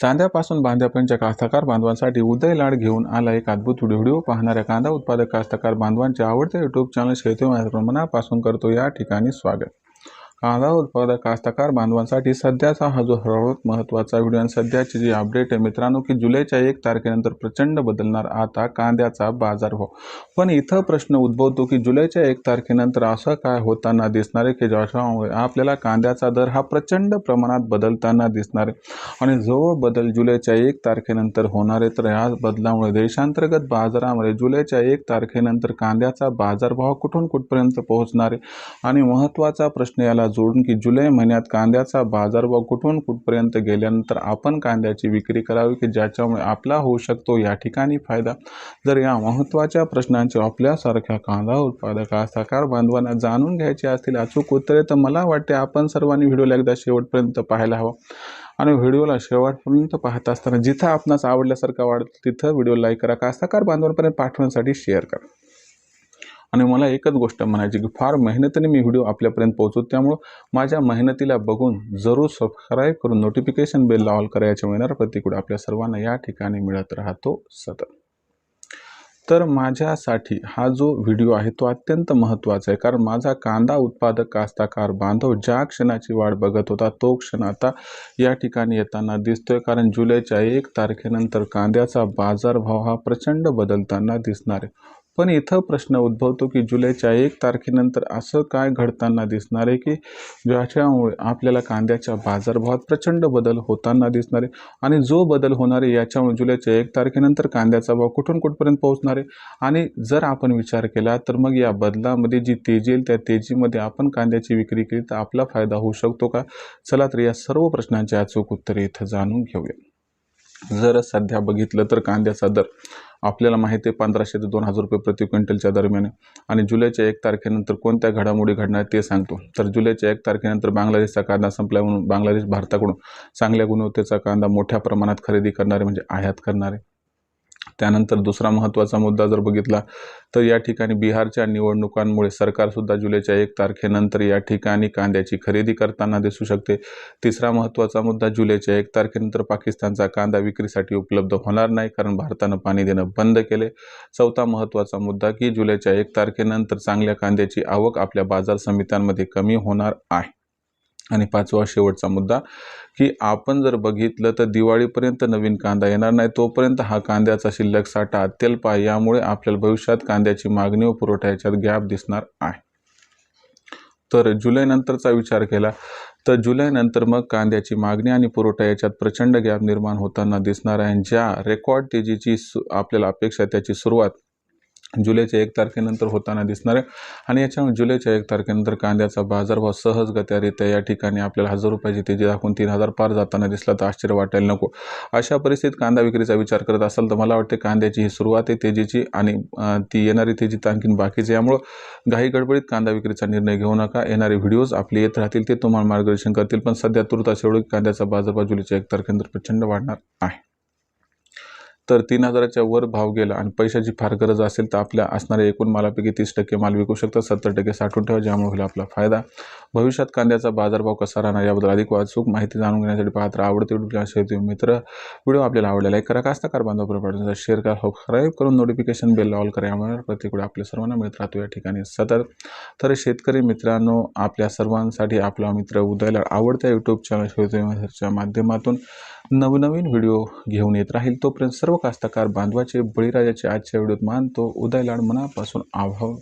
चांद्यापासून बांध्यापर्यंतच्या कास्तकार बांधवांसाठी उदय लाड घेऊन आला एक अद्भुत व्हिडिओ. पाहणाऱ्या कांदा उत्पादक कास्तकार बांधवांचे आवडते युट्यूब चॅनल शेती मनापासून करतो. या ठिकाणी स्वागत. कांदा उत्पादक कास्तकार बांधवांसाठी सध्याचा हा जो सर्वात महत्त्वाचा व्हिडिओ आणि सध्याची जी अपडेट आहे मित्रांनो की जुलैच्या एक तारखेनंतर प्रचंड बदलणार आता कांद्याचा बाजारभाव पण इथं प्रश्न उद्भवतो की जुलैच्या एक तारखेनंतर असं काय होताना दिसणार आहे की ज्याच्यामुळे आपल्याला कांद्याचा दर हा प्रचंड प्रमाणात बदलताना दिसणार आहे? आणि जो बदल जुलैच्या एक तारखेनंतर होणार आहे तर या बदलामुळे देशांतर्गत बाजारामध्ये जुलैच्या एक तारखेनंतर कांद्याचा बाजारभाव कुठून कुठपर्यंत पोहोचणार आहे? आणि महत्त्वाचा प्रश्न याला जोडून की जुलै महिन्यात कांद्याचा बाजारभाव कुठून कुठपर्यंत गेल्यानंतर आपण कांद्याची विक्री करावी की ज्याच्यामुळे आपला होऊ शकतो या ठिकाणी फायदा. जर या महत्त्वाच्या प्रश्नांचे आपल्यासारख्या कांदा उत्पादक सकार बांधवांना जाणून घ्यायचे असतील. अचूक उत्तरे तर मला वाटते आपण सर्वांनी व्हिडिओला एकदा शेवटपर्यंत पाहायला हवं. आणि व्हिडिओला शेवटपर्यंत पाहत असताना जिथं आपणास आवडल्यासारखं वाटतं तिथं व्हिडिओ लाईक करा. कास्तकार बांधवांपर्यंत पाठवण्यासाठी शेअर करा. आणि मला एकच गोष्ट म्हणायची की फार मेहनतीने मी व्हिडिओ आपल्यापर्यंत पोहोचतो त्यामुळं माझ्या मेहनतीला बघून जरूर सबस्क्राईब करून नोटिफिकेशन बेल ऑल करायच्या मिळणार प्रतिकूल आपल्या सर्वांना या ठिकाणी मिळत राहतो सतत. तर माझ्यासाठी हा जो व्हिडिओ आहे तो अत्यंत महत्त्वाचा आहे. कारण माझा कांदा उत्पादक कास्ताकार बांधव ज्या क्षणाची वाट बघत होता तो क्षण आता या ठिकाणी येताना दिसतोय. कारण जुलैच्या एक तारखेनंतर कांद्याचा बाजारभाव हा प्रचंड बदलताना दिसणार आहे. पण इथं प्रश्न उद्भवतो की जुलैच्या एक तारखेनंतर असं काय घडताना दिसणार आहे की ज्याच्यामुळे आपल्याला कांद्याच्या बाजारभावात प्रचंड बदल होताना दिसणार आहे? आणि जो बदल होणार आहे याच्यामुळे जुलैच्या एक तारखेनंतर कांद्याचा भाव कुठून कुठपर्यंत पोहोचणार आहे? आणि जर आपण विचार केला तर मग या बदलामध्ये जी तेजी येईल त्या तेजीमध्ये आपण कांद्याची विक्री केली तर आपला फायदा होऊ शकतो का? चला तर या सर्व प्रश्नांची अचूक उत्तरे इथं जाणून घेऊया. जर सध्या बघितलं तर कांद्याचा दर आपल्याला माहिती आहे पंधराशे ते दोन हजार रुपये प्रति क्विंटलच्या दरम्यान आणि जुलैच्या एक तारखेनंतर कोणत्या घडामोडी घडणार ते सांगतो. तर जुलैच्या एक तारखेनंतर बांगलादेशचा कांदा संपला म्हणून बांगलादेश भारताकडून चांगल्या गुणवत्तेचा कांदा मोठ्या प्रमाणात खरेदी करणारे म्हणजे आयात करणारे. त्यानंतर दुसरा महत्त्वाचा मुद्दा जर बघितला तर या ठिकाणी बिहारच्या निवडणुकांमुळे सरकारसुद्धा जुलैच्या एक तारखेनंतर या ठिकाणी कांद्याची खरेदी करताना दिसू शकते. तिसरा महत्त्वाचा मुद्दा जुलैच्या एक तारखेनंतर पाकिस्तानचा कांदा विक्रीसाठी उपलब्ध होणार नाही कारण भारतानं पाणी देणं बंद केले चौथा महत्त्वाचा मुद्दा की जुलैच्या एक तारखेनंतर चांगल्या कांद्याची आवक आपल्या बाजार समित्यांमध्ये कमी होणार आहे. आणि पाचवा शेवटचा मुद्दा की आपण जर बघितलं तर दिवाळीपर्यंत नवीन कांदा येणार नाही तोपर्यंत हा कांद्याचा शिल्लक साठा अत्यल्प आहे. यामुळे आपल्याला भविष्यात कांद्याची मागणी व पुरवठा याच्यात गॅप दिसणार आहे. तर जुलैनंतरचा विचार केला तर जुलैनंतर मग कांद्याची मागणी आणि पुरवठा याच्यात प्रचंड गॅप निर्माण होताना दिसणार आहे. ज्या रेकॉर्ड तेजीची सु आपल्याला अपेक्षा त्याची सुरुवात जुलैच्या एक तारखेनंतर होताना दिसणार आहे. आणि याच्यामुळे जुलैच्या एक तारखेनंतर कांद्याचा बाजारभाव सहजगत्यारित्या या ठिकाणी आपल्याला हजार रुपयाची तेजी दाखवून तीन हजार पार जाताना दिसला. तर आश्चर्य वाटायला नको. अशा परिस्थितीत कांदा विक्रीचा विचार करत असाल तर मला वाटते कांद्याची ही सुरुवात आहे तेजीची आणि ती येणारी तेजी तर आणखीन बाकीची यामुळं घाई गडबडीत कांदा विक्रीचा निर्णय घेऊ नका. येणारे व्हिडिओज आपले येत राहतील ते तुम्हाला मार्गदर्शन करतील. पण सध्या तुर्तास एवढं कांद्याचा बाजारभाव जुलैच्या एक तारखेनंतर प्रचंड वाढणार आहे. तर तीन हजाराच्या वर भाव गेला आणि पैशाची फार गरज असेल तर आपल्या असणाऱ्या एकूण मालापैकी तीस टक्के माल विकू शकतात सत्तर टक्के साठवून ठेवा ज्यामुळे होईल आपला फायदा. भविष्यात कांद्याचा बाजारभाव कसा राहणार याबद्दल अधिक वाचूक माहिती जाणून घेण्यासाठी पाहत आवडते व्हिडिओ मित्र व्हिडिओ आपल्याला आवडला लाईक करा. कास्ताकार बांधव पाठवण्याचा शेअर करा सबस्क्राईब करून नोटिफिकेशन बेल ऑल करा. यामुळे प्रत्येक वेळी आपल्या सर्वांना मिळत राहतो या ठिकाणी सतत. तर शेतकरी मित्रांनो आपल्या सर्वांसाठी आपला मित्र उदयला आवडत्या यूट्यूब चॅनल शेतीच्या माध्यमातून नवनवीन व्हिडिओ घेऊन येत राहील तोपर्यंत सर्व कास्तकार बांधवाचे बळीराजाचे आजच्या व्हिडिओत मानतो. उदयलाड मनापासून आभाव